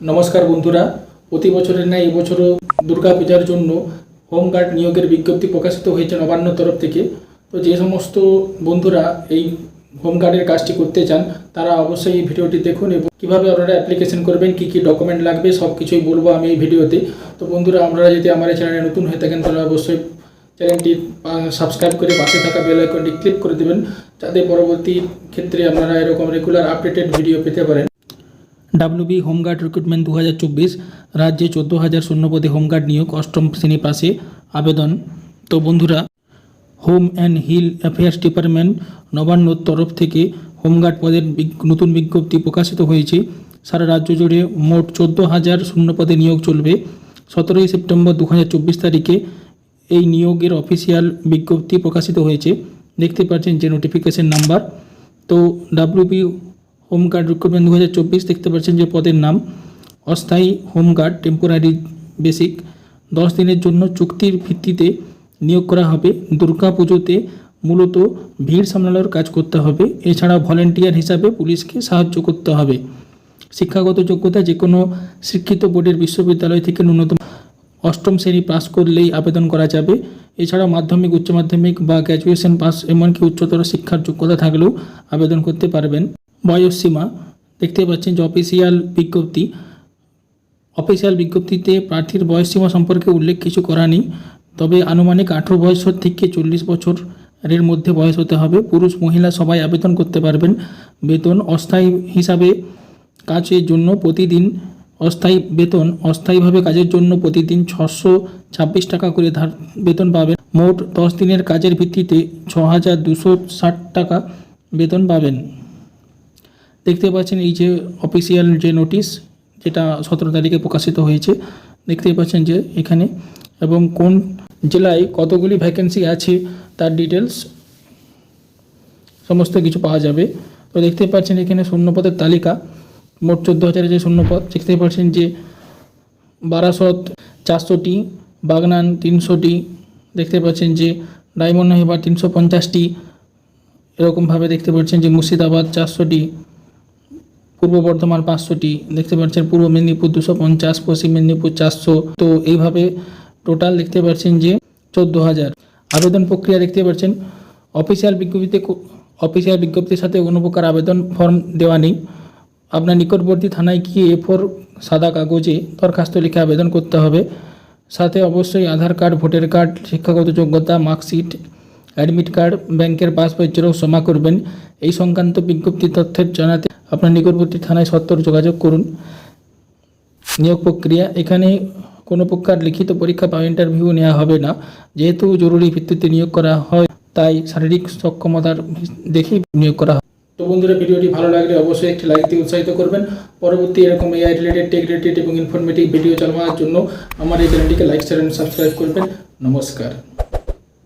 নমস্কার বন্ধুরা। প্রতি বছরের ন্যায় এবছরও দুর্গা পূজার জন্য হোমগার্ড নিয়োগের বিজ্ঞপ্তি প্রকাশিত হয়েছে নবান্ন তরফ থেকে। তো যে সমস্ত বন্ধুরা এই হোমগার্ডের কাজটি করতে চান, তারা অবশ্যই এই ভিডিওটি দেখুন এবং কীভাবে আপনারা অ্যাপ্লিকেশন করবেন, কী কী ডকুমেন্ট লাগবে সব কিছুই বলব আমি এই ভিডিওতে। তো বন্ধুরা, আপনারা যদি আমার এই চ্যানেলে নতুন হয়ে থাকেন, তাহলে অবশ্যই চ্যানেলটি সাবস্ক্রাইব করে পাশে থাকা বেল আইকনটি ক্লিক করে দেবেন, যাতে পরবর্তী ক্ষেত্রে আপনারা এরকম রেগুলার আপডেটেড ভিডিও পেতে পারেন। ডাব্লিউবি হোমগার্ড রিক্রুটমেন্ট দু হাজার চব্বিশ, রাজ্যে চোদ্দ হাজার শূন্যপদে হোমগার্ড নিয়োগ, অষ্টম শ্রেণি পাশে আবেদন। তো বন্ধুরা, home and hill affairs department নবান্নর তরফ থেকে হোমগার্ড পদের নতুন বিজ্ঞপ্তি প্রকাশিত হয়েছে। সারা রাজ্য জুড়ে মোট চোদ্দ হাজার শূন্যপদে নিয়োগ চলবে। সতেরোই সেপ্টেম্বর দু হাজার চব্বিশ তারিখে এই নিয়োগের অফিসিয়াল বিজ্ঞপ্তি প্রকাশিত হয়েছে। দেখতে পাচ্ছেন যে নোটিফিকেশন নাম্বার। তো ডাব্লিউবি হোমগার্ড রিক্রুটমেন্ট দু হাজার চব্বিশ দেখতে পাচ্ছেন যে পদের নাম অস্থায়ী হোমগার্ড টেম্পোরারি বেসিক দশ দিনের জন্য চুক্তির ভিত্তিতে নিয়োগ করা হবে। দুর্গা পুজোতে মূলত ভিড় সামলানোর কাজ করতে হবে। এছাড়া ভলেন্টিয়ার হিসাবে পুলিশকে সাহায্য করতে হবে। শিক্ষাগত যোগ্যতা যে কোনো শিক্ষিত বোর্ডের বিশ্ববিদ্যালয় থেকে ন্যূনতম অষ্টম শ্রেণি পাস করলেই আবেদন করা যাবে। এছাড়া মাধ্যমিক, উচ্চ মাধ্যমিক বা গ্র্যাজুয়েশন পাস এমনকি উচ্চতর শিক্ষার যোগ্যতা থাকলেও আবেদন করতে পারবেন। বয়সসীমা দেখতে পাচ্ছেন যে অফিসিয়াল বিজ্ঞপ্তি। অফিসিয়াল বিজ্ঞপ্তিতে প্রার্থীর বয়সসীমা সম্পর্কে উল্লেখ কিছু করা নেই, তবে আনুমানিক আঠেরো বছর থেকে চল্লিশ বছরের মধ্যে বয়স হতে হবে। পুরুষ, মহিলা সবাই আবেদন করতে পারবেন। বেতন অস্থায়ী হিসাবে কাজের জন্য প্রতিদিন অস্থায়ী বেতন অস্থায়ীভাবে কাজের জন্য প্রতিদিন ছশো ছাব্বিশ টাকা করে ধার বেতন পাবেন। মোট দশ দিনের কাজের ভিত্তিতে ছ হাজার দুশো ষাট টাকা বেতন পাবেন। দেখতে পাচ্ছেন এই যে অফিসিয়াল যে নোটিশ যেটা সতেরো তারিখে প্রকাশিত হয়েছে দেখতেই পাচ্ছেন যে এখানে এবং কোন জেলায় কতগুলি ভ্যাকেন্সি আছে তার ডিটেলস সমস্ত কিছু পাওয়া যাবে। তো দেখতে পাচ্ছেন এখানে শূন্যপদের তালিকা, মোট চোদ্দ হাজারের যে শূন্যপদ, দেখতে পাচ্ছেন যে বারাসত চারশোটি, বাগনান তিনশোটি, দেখতে পাচ্ছেন যে ডায়মন্ড হাইবার তিনশো পঞ্চাশটি, এরকমভাবে দেখতে পাচ্ছেন যে মুর্শিদাবাদ চারশোটি পূর্ব বর্ধমান পাঁচশোটি, দেখতে পাচ্ছেন পূর্ব মেদিনীপুর দুশো পঞ্চাশ, পশ্চিম মেদিনীপুর চারশো। তো এইভাবে টোটাল দেখতে পাচ্ছেন যে চোদ্দ হাজার। আবেদন প্রক্রিয়া দেখতে পাচ্ছেন অফিসিয়াল বিজ্ঞপ্তিতে অফিসিয়াল বিজ্ঞপ্তির সাথে কোনো প্রকার আবেদন ফর্ম দেওয়া নেই। আপনার নিকটবর্তী থানায় গিয়ে এ ফোর সাদা কাগজে দরখাস্ত লিখে আবেদন করতে হবে। সাথে অবশ্যই আধার কার্ড, ভোটার কার্ড, শিক্ষাগত যোগ্যতা, মার্কশিট অ্যাডমিট কার্ড ব্যাংকের পাসবই জেরক্স জমা করবেন। এই সংক্রান্ত বিজ্ঞপ্তি তথ্যের জানাতে আপনার নিকটবর্তী থানায় সত্তর যোগাযোগ করুন। নিয়োগ প্রক্রিয়া, এখানে কোনো প্রকার লিখিত পরীক্ষা বা ইন্টারভিউ নেওয়া হবে না। যেহেতু জরুরি ভিত্তিতে নিয়োগ করা হয়, তাই শারীরিক সক্ষমতার দেখেই নিয়োগ করা হয়। তো বন্ধুরা, ভিডিওটি ভালো লাগলে অবশ্যই একটি লাইক দিয়ে উৎসাহিত করবেন। পরবর্তী এরকম এআই রিলেটেড টেক রিলেটেড এবং ইনফরমেটিভ ভিডিও চালানোর জন্য আমার এই চ্যানেলটিকে লাইক শেয়ার সাবস্ক্রাইব করবেন। নমস্কার।